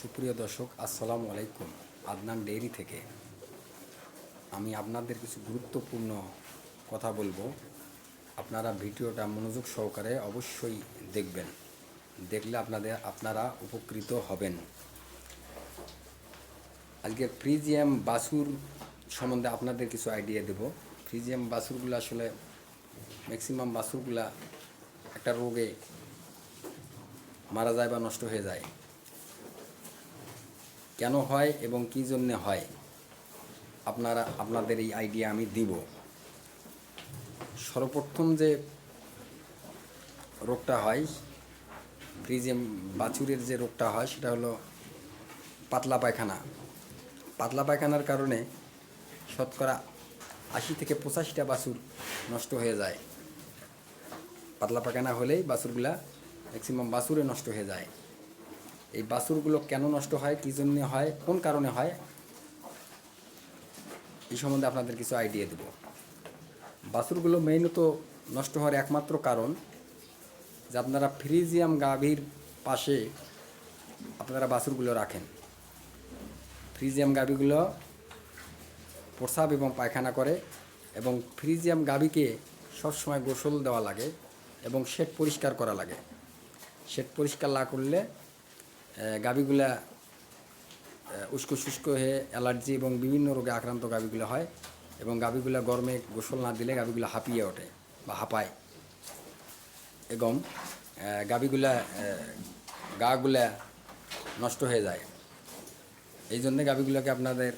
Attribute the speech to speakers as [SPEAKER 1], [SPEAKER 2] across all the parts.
[SPEAKER 1] সুপ্রিয় দর্শক, আসসালামু আলাইকুম। আদনান ডেইরি থেকে আমি আপনাদের কিছু গুরুত্বপূর্ণ কথা বলব। আপনারা ভিডিওটা মনোযোগ সহকারে অবশ্যই দেখবেন। দেখলে আপনাদের, আপনারা উপকৃত হবেন। আজকে ফ্রিজিয়াম বাছুর সম্বন্ধে আপনাদের কিছু আইডিয়া দেব। ফ্রিজিয়াম বাছুরগুলো আসলে ম্যাক্সিমাম বাছুরগুলা একটা রোগে মারা যায় বা নষ্ট হয়ে যায়। কেন হয় এবং কী জন্যে হয়? আপনারা, আপনাদের এই আইডিয়া আমি দিব। সর্বপ্রথম যে রোগটা হয় ফ্রিজিয়াম বাছুরের যে রোগটা হয়, সেটা হলো পাতলা পায়খানা। পাতলা পায়খানার কারণে শতকরা আশি থেকে পঁচাশিটা বাছুর নষ্ট হয়ে যায়। পাতলা পায়খানা হলেই বাছুরগুলা ম্যাক্সিমাম বাছুরে নষ্ট হয়ে যায়। এই বাছুরগুলো কেন নষ্ট হয়, কী জন্য হয়, কোন কারণে হয়, এই সম্বন্ধে আপনাদের কিছু আইডিয়া দেব। বাছুরগুলো মেইনত নষ্ট হওয়ার একমাত্র কারণ যে আপনারা ফ্রিজিয়াম গাভীর পাশে আপনারা বাছুরগুলো রাখেন। ফ্রিজিয়াম গাভীগুলো প্রসাব এবং পায়খানা করে এবং ফ্রিজিয়াম গাভীকে সবসময় গোসল দেওয়া লাগে এবং শেড পরিষ্কার করা লাগে। শেড পরিষ্কার না করলে গাভীগুলা উস্কো শুষ্ক হয়ে অ্যালার্জি এবং বিভিন্ন রোগে আক্রান্ত গাভীগুলো হয় এবং গাভীগুলা গরমে গোসল না দিলে গাভীগুলো হাঁপিয়ে ওঠে বা হাঁপায়। এবং গাভীগুলা গাগুলা নষ্ট হয়ে যায়। এই জন্যে গাভীগুলোকে আপনাদের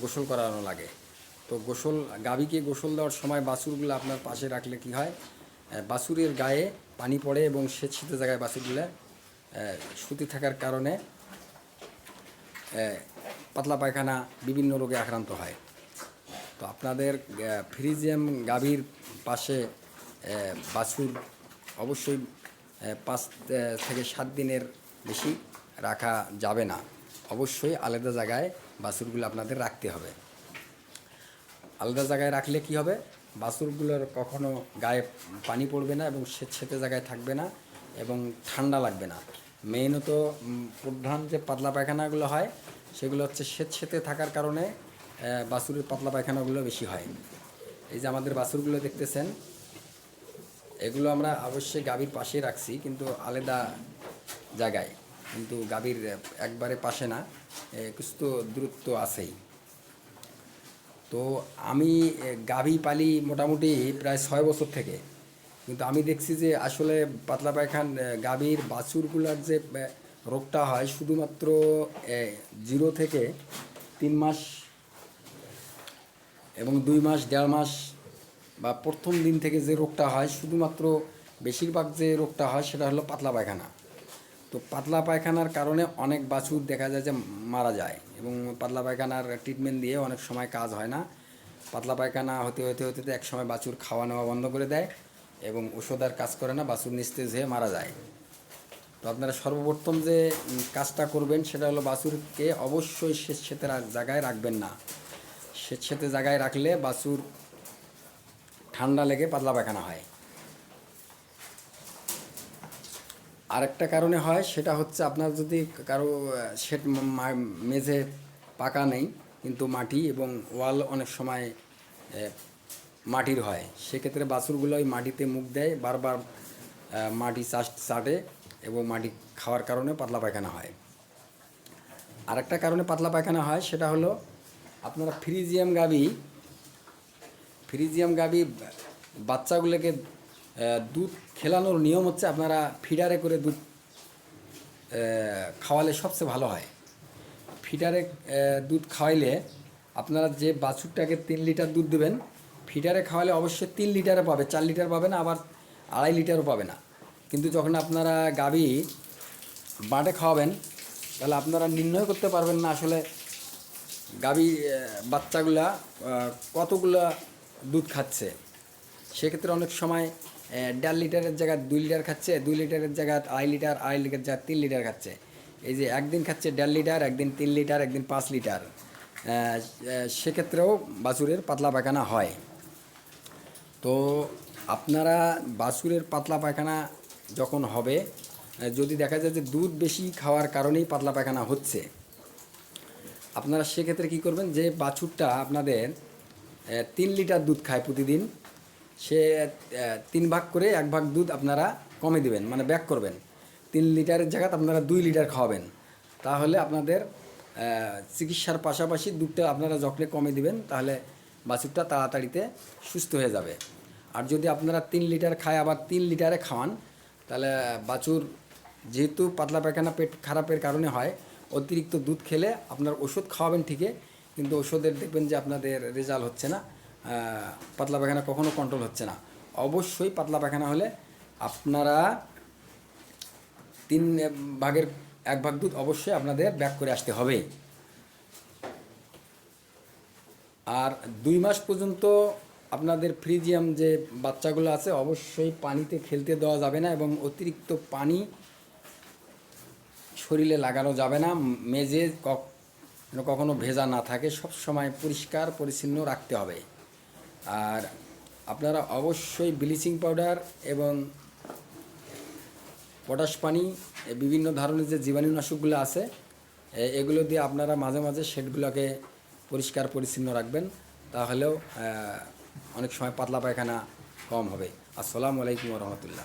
[SPEAKER 1] গোসল করানো লাগে। তো গোসল, গাভীকে গোসল দেওয়ার সময় বাছুরগুলো আপনার পাশে রাখলে কি হয়? বাছুরের গায়ে পানি পড়ে এবং শীত শীতের জায়গায় বাছুরগুলো সুতি থাকার কারণে পাতলা পায়খানা বিভিন্ন রোগে আক্রান্ত হয়। তো আপনাদের ফ্রিজিয়াম গাভীর পাশে বাছুর অবশ্যই পাঁচ থেকে সাত দিনের বেশি রাখা যাবে না। অবশ্যই আলাদা জায়গায় বাছুরগুলো আপনাদের রাখতে হবে। আলাদা জায়গায় রাখলে কি হবে? বাছুরগুলোর কখনো গায়ে পানি পড়বে না এবং সেতে জায়গায় থাকবে না এবং ঠান্ডা লাগবে না। মেইনত প্রধান যে পাতলা পায়খানাগুলো হয়, সেগুলো হচ্ছে সেতে থাকার কারণে বাছুরের পাতলা পায়খানাগুলো বেশি হয়। এই যে আমাদের বাছুরগুলো দেখতেছেন, এগুলো আমরা অবশ্যই গাভীর পাশে রাখছি, কিন্তু আলাদা জায়গায়। কিন্তু গাভীর একবারে পাশে না কিছু তো দূরত্ব আছেই। তো আমি গাভী পালি মোটামুটি প্রায় ছয় বছর থেকে। কিন্তু আমি দেখছি যে আসলে পাতলা পায়খান গাভীর বাছুরগুলার যে রোগটা হয় শুধুমাত্র জিরো থেকে তিন মাস এবং দুই মাস, দেড় মাস বা প্রথম দিন থেকে যে রোগটা হয় শুধুমাত্র বেশিরভাগ যে রোগটা হয় সেটা হলো পাতলা পায়খানা। তো পাতলা পায়খানার কারণে অনেক বাছুর দেখা যায় যে মারা যায় এবং পাতলা পায়খানার ট্রিটমেন্ট দিয়ে অনেক সময় কাজ হয় না। পাতলা পায়খানা হতে হতে হতে এক সময় বাছুর খাওয়া নেওয়া বন্ধ করে দেয়। এবং ওষুধ আর কাজ করে না, বাছুর নিস্তেজ হয়ে মারা যায়। তো আপনারা সর্বপ্রথম যে কাজটা করবেন সেটা হলো বাছুরকে অবশ্যই স্বেচ্ছেতে জায়গায় রাখবেন না। স্বেচ্ছেতে জায়গায় রাখলে বাছুর ঠান্ডা লেগে পাতলা পায়খানা হয়। আরেকটা কারণে হয়, সেটা হচ্ছে আপনার যদি কারও, সেট মেঝে পাকা নেই, কিন্তু মাটি এবং ওয়াল অনেক সময় মাটির হয়। সেক্ষেত্রে বাছুরগুলো ওই মাটিতে মুখ দেয়, বারবার মাটি চাষ, চাটে এবং মাটি খাওয়ার কারণে পাতলা পায়খানা হয়। আরেকটা কারণে পাতলা পায়খানা হয়, সেটা হলো আপনারা ফ্রিজিয়াম গাবি ফ্রিজিয়াম গাবি বাচ্চাগুলোকে দুধ খেলানোর নিয়ম হচ্ছে আপনারা ফিডারে করে দুধ খাওয়ালে সবচেয়ে ভালো হয়। ফিডারে দুধ খাওয়াইলে আপনারা যে বাছুরটাকে তিন লিটার দুধ দেবেন ফিডারে খাওয়ালে অবশ্যই তিন লিটারে পাবে চার লিটার পাবে না আবার আড়াই লিটারও পাবে না। কিন্তু যখন আপনারা গাবি বাঁটে খাওয়াবেন তাহলে আপনারা নির্ণয় করতে পারবেন না আসলে আহ, বাচ্চাগুলা কতগুলা দুধ খাচ্ছে। সেক্ষেত্রে অনেক সময় দেড় লিটারের জায়গায় দুই লিটার খাচ্ছে দুই লিটারের জায়গায় আড়াই লিটার আড়াই লিটার জায়গায় তিন লিটার খাচ্ছে। এই যে একদিন খাচ্ছে দেড় লিটার একদিন তিন লিটার একদিন পাঁচ লিটার। সেক্ষেত্রেও বাছুরের পাতলা পায়খানা হয়। তো আপনারা বাছুরের পাতলা পায়খানা যখন হবে যদি দেখা যায় যে দুধ বেশি খাওয়ার কারণেই পাতলা পায়খানা হচ্ছে, আপনারা সেক্ষেত্রে কী করবেন যে বাছুরটা আপনাদের তিন লিটার দুধ খায় প্রতিদিন, সে তিন ভাগ করে এক ভাগ দুধ আপনারা কমে দিবেন মানে ব্যাক করবেন। তিন লিটারের জায়গাতে আপনারা দুই লিটার খাওয়াবেন। তাহলে আপনাদের চিকিৎসার পাশাপাশি দুধটা আপনারা যখনই কমে দিবেন, তাহলে বাছুরটা তাড়াতাড়িতে সুস্থ হয়ে যাবে। আর যদি আপনারা তিন লিটার খায়, আবার তিন লিটারে খাওয়ান, তাহলে বাছুর যেহেতু পাতলা পায়খানা পেট খারাপের কারণে হয়, অতিরিক্ত দুধ খেলে আপনার ওষুধ খাওয়াবেন ঠিকই, কিন্তু ওষুধের দেখবেন যে আপনাদের রেজাল্ট হচ্ছে না পাতলা পায়খানা কখনও কন্ট্রোল হচ্ছে না। অবশ্যই পাতলা পায়খানা হলে আপনারা তিন ভাগের এক ভাগ দুধ অবশ্যই আপনাদের ব্যাক করে আসতে হবে। আর দুই মাস পর্যন্ত আপনাদের ফ্রিজিয়াম যে বাচ্চাগুলো আছে, অবশ্যই পানিতে খেলতে দেওয়া যাবে না এবং অতিরিক্ত পানি শরীরে লাগানো যাবে না। মেজে কখনো ভেজা না থাকে, সব সময় পরিষ্কার, পরিচ্ছন্ন রাখতে হবে। আর আপনারা অবশ্যই ব্লিচিং পাউডার এবং পটাশ পানি বিভিন্ন ধরনের যে জীবাণুনাশকগুলো আছে এগুলো দিয়ে আপনারা মাঝে মাঝে শেডগুলোকে পরিষ্কার পরিচ্ছন্ন রাখবেন তাহলেও অনেক সময় পাতলা পায়খানা কম হবে। আসসালামু আলাইকুম রহমতুল্লাহ।